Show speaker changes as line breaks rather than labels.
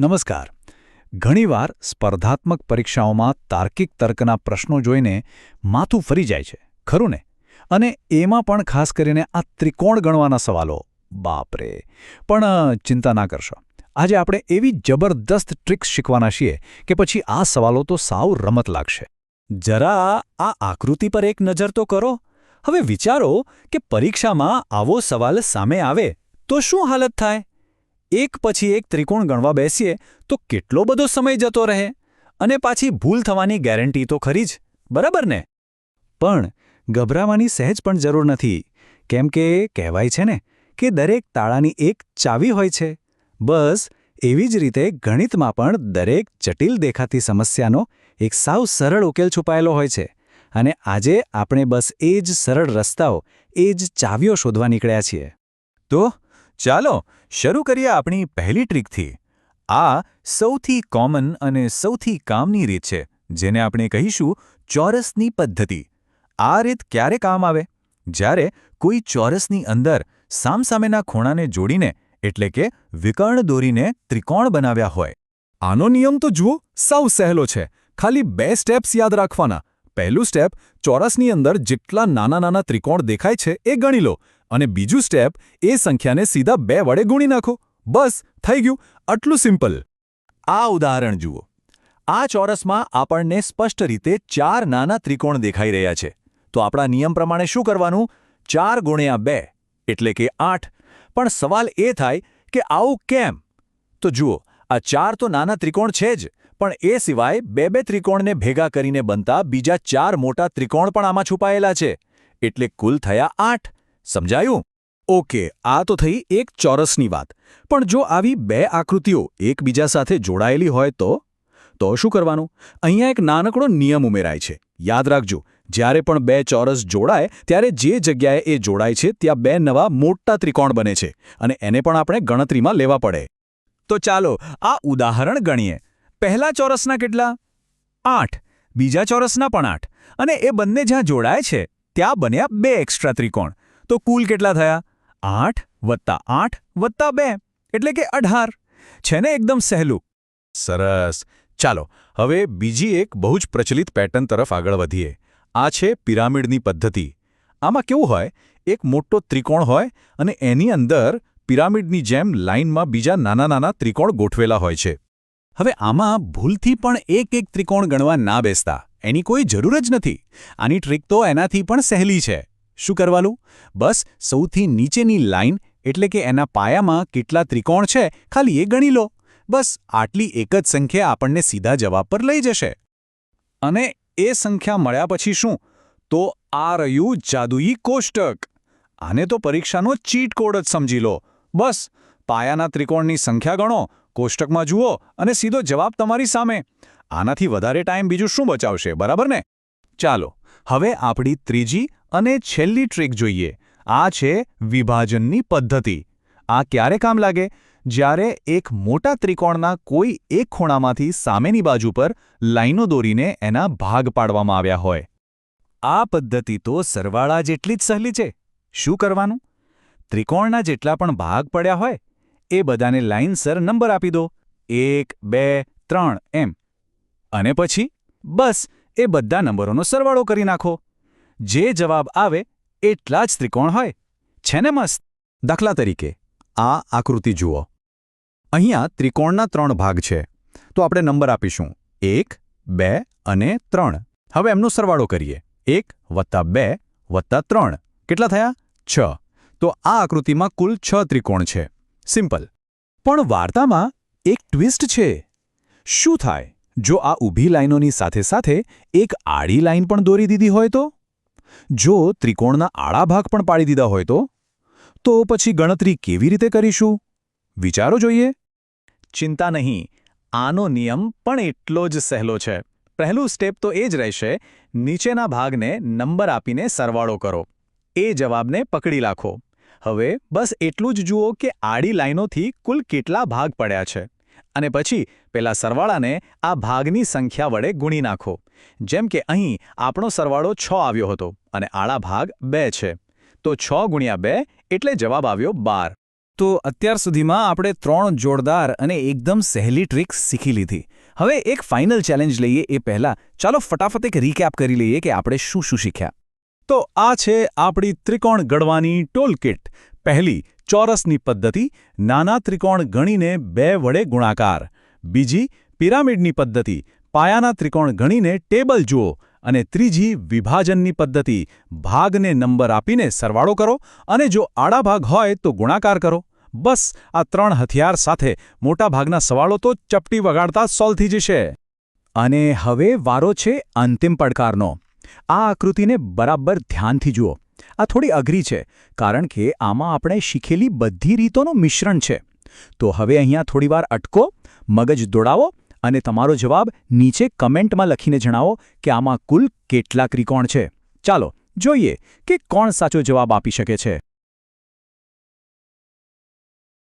નમસ્કાર. ઘણીવાર સ્પર્ધાત્મક પરીક્ષાઓમાં તાર્કિક તર્કના પ્રશ્નો જોઈને માથું ફરી જાય છે, ખરું ને? અને એમાં પણ ખાસ કરીને આ ત્રિકોણ ગણવાના સવાલો. બાપરે! પણ ચિંતા ના કરશો. આજે આપણે એવી જબરદસ્ત ટ્રિક્સ શીખવાના છીએ કે પછી આ સવાલો તો સાવ રમત લાગશે.
જરા આ આકૃતિ પર એક નજર તો કરો. હવે વિચારો કે પરીક્ષામાં આવો સવાલ સામે આવે તો શું હાલત થાય? એક પછી એક ત્રિકોણ ગણવા બેસીએ તો કેટલો બધો સમય જતો રહે અને પાછી ભૂલ થવાની ગેરંટી તો ખરી જ, બરાબર ને?
પણ ગભરાવાની સહેજ પણ જરૂર નથી, કેમ કે કહેવાય છે ને કે દરેક તાળાની એક ચાવી હોય છે. બસ એવી જ રીતે ગણિતમાં પણ દરેક જટિલ દેખાતી સમસ્યાનો એક સાવ સરળ ઉકેલ છુપાયેલો હોય છે અને આજે આપણે બસ એ જ સરળ રસ્તાઓ, એ જ ચાવીઓ શોધવા નીકળ્યા છીએ.
તો ચાલો શરૂ કરીએ આપણી પહેલી ટ્રીકથી. આ સૌથી કોમન અને સૌથી કામની રીત છે, જેને આપણે કહીશું ચોરસની પદ્ધતિ. આ રીત ક્યારે કામ આવે? જ્યારે કોઈ ચોરસની અંદર સામસામેના ખૂણાને જોડીને, એટલે કે વિકર્ણ દોરીને ત્રિકોણ બનાવ્યા હોય. આનો નિયમ તો જુઓ, સાવ સહેલો છે. ખાલી બે સ્ટેપ્સ યાદ રાખવાના. પહેલું સ્ટેપ ચોરસની અંદર જેટલા નાના નાના ત્રિકોણ દેખાય છે એ ગણી લો. અને બીજું સ્ટેપ, એ સંખ્યાને સીધા બે વડે ગુણી નાખો. બસ, થઈ ગયું. આટલું સિમ્પલ. આ ઉદાહરણ જુઓ. આ ચોરસમાં આપણને સ્પષ્ટ રીતે ચાર નાના ત્રિકોણ દેખાઈ રહ્યા છે. તો આપણા નિયમ પ્રમાણે શું કરવાનું? ચાર ગુણ્યા બે, એટલે કે આઠ. પણ સવાલ એ થાય કે આવું કેમ? તો જુઓ, આ ચાર તો નાના ત્રિકોણ છે જ, પણ એ સિવાય બે બે ત્રિકોણને ભેગા કરીને બનતા બીજા ચાર મોટા ત્રિકોણ પણ આમાં છુપાયેલા છે. એટલે કુલ થયા આઠ. સમજાયું? ઓકે, આ તો થઈ એક ચોરસની વાત. પણ જો આવી બે આકૃતિઓ એકબીજા સાથે જોડાયેલી હોય તો? તો શું કરવાનું? અહીંયા એક નાનકડો નિયમ ઉમેરાય છે. યાદ રાખજો, જ્યારે પણ બે ચોરસ જોડાય, ત્યારે જે જગ્યાએ એ જોડાય છે, ત્યાં બે નવા મોટા ત્રિકોણ બને છે, અને એને પણ આપણે ગણતરીમાં લેવા પડે. તો ચાલો, આ ઉદાહરણ ગણીએ. પહેલા ચોરસના કેટલા? આઠ. બીજા ચોરસના પણ આઠ. અને એ બંને જ્યાં જોડાય છે, ત્યાં બન્યા બે એક્સ્ટ્રા ત્રિકોણ. તો કુલ કેટલા થયા? આઠ વત્તા આઠ વત્તા બે, એટલે કે અઢાર. છે ને એકદમ સહેલું? સરસ. ચાલો, હવે બીજી એક બહુ જ પ્રચલિત પેટર્ન તરફ આગળ વધીએ. આ છે પિરામિડની પદ્ધતિ. આમાં કેવું હોય? એક મોટો ત્રિકોણ હોય અને એની અંદર પિરામિડની જેમ લાઇનમાં બીજા નાના નાના ત્રિકોણ ગોઠવેલા હોય છે. હવે આમાં ભૂલથી પણ એક એક ત્રિકોણ ગણવા ના બેસતા. એની કોઈ જરૂર જ નથી. આની ટ્રીક તો એનાથી પણ સહેલી છે. શું કરવાનું? બસ, સૌથી નીચેની લાઇન એટલે કે એના પાયામાં કેટલા ત્રિકોણ છે, ખાલી એ ગણી લો. બસ, આટલી એક જ સંખ્યા આપણને સીધા જવાબ પર લઈ જશે. અને એ સંખ્યા મળ્યા પછી શું? તો આ રહ્યું જાદુઈ કોષ્ટક. આને તો પરીક્ષાનો ચીટ કોડ જ સમજી લો. બસ, પાયાના ત્રિકોણની સંખ્યા ગણો, કોષ્ટકમાં જુઓ અને સીધો જવાબ તમારી સામે. આનાથી વધારે ટાઈમ બીજું શું બચાવશે, બરાબર ને? ચાલો, હવે આપણી ત્રીજી અને છેલ્લી ટ્રીક જોઈએ. આ છે વિભાજનની પદ્ધતિ. આ ક્યારે કામ લાગે? જ્યારે એક મોટા ત્રિકોણના કોઈ એક ખૂણામાંથી સામેની બાજુ પર લાઈનો દોરીને એના ભાગ પાડવામાં આવ્યા હોય. આ પદ્ધતિ તો સરવાળા જેટલી જ સહેલી છે. શું કરવાનું? ત્રિકોણના જેટલા પણ ભાગ પડ્યા હોય, એ બધાને લાઇનસર નંબર આપી દો. એક, બે, ત્રણ, એમ. અને પછી, બસ, એ બધા નંબરોનો સરવાળો કરી નાખો. જે જવાબ આવે એટલા જ ત્રિકોણ હોય. છે ને મસ્ત? દાખલા તરીકે, આ આકૃતિ જુઓ. અહીંયા ત્રિકોણના ત્રણ ભાગ છે. તો આપણે નંબર આપીશું. એક, બે અને ત્રણ. હવે એમનો સરવાળો કરીએ. એક વત્તા બે વત્તા ત્રણ. કેટલા થયા? છ. તો આ આકૃતિમાં કુલ છ ત્રિકોણ છે. સિમ્પલ. પણ વાર્તામાં એક ટ્વિસ્ટ છે. શું થાય? જો આ ઊભી લાઈનોની સાથે સાથે એક આડી લાઈન પણ દોરી દીધી હોય તો? જો ત્રિકોણના આડા ભાગ પણ પાડી દીધા હોય તો? તો પછી ગણતરી કેવી રીતે કરીશું? વિચારો જોઈએ. ચિંતા નહીં, આનો નિયમ પણ એટલો જ સહેલો છે. પહેલું સ્ટેપ તો એ જ રહેશે, નીચેના ભાગને નંબર આપીને સરવાળો કરો. એ જવાબને પકડી રાખો હવે બસ એટલું જ જુઓ કે આડી લાઈનોથી કુલ કેટલા ભાગ પડ્યા છે. અને પછી પેલા સરવાળાને આ ભાગની સંખ્યા વડે ગુણી નાખો. જેમ કે અહીં આપણો સરવાળો છ આવ્યો હતો અને આળા ભાગ બે છે. તો છ ગુણ્યા બે એટલે જવાબ આવ્યો બાર. તો અત્યાર સુધીમાં આપણે ત્રણ જોરદાર અને એકદમ સહેલી ટ્રીક શીખી લીધી. હવે એક ફાઇનલ ચેલેન્જ લઈએ એ પહેલાં. ચાલો ફટાફટ એક રીકેપ કરી લઈએ કે આપણે શું શું શીખ્યા.
તો આ છે આપણી ત્રિકોણ ગણવાની ટોલ કિટ પહેલી, ચોરસની પદ્ધતિ. નાના ત્રિકોણ ગણીને બે વડે ગુણાકાર. બીજી, પિરામિડની પદ્ધતિ. પાયાના ત્રિકોણ ગણીને ટેબલ જુઓ અને ત્રીજી વિભાજનની પદ્ધતિ, ભાગને નંબર આપીને સરવાળો કરો અને જો આડા ભાગ હોય તો ગુણાકાર કરો. બસ, આ ત્રણ હથિયાર સાથે મોટાભાગના સવાળો તો ચપટી વગાડતા સોલ્વ થઈ જશે. અને હવે વારો છે અંતિમ પડકારનો. આ આકૃતિને બરાબર ધ્યાનથી જુઓ. આ થોડી અઘરી છે, કારણ કે આમાં આપણે શીખેલી બધી રીતોનું મિશ્રણ છે. તો હવે અહીંયા થોડીવાર અટકો, મગજ દોડાવો અને તમારો જવાબ નીચે કમેન્ટમાં લખીને જણાવો કે આમાં કુલ કેટલા ત્રિકોણ છે. ચાલો, જોઈએ કે કોણ સાચો જવાબ આપી શકે છે.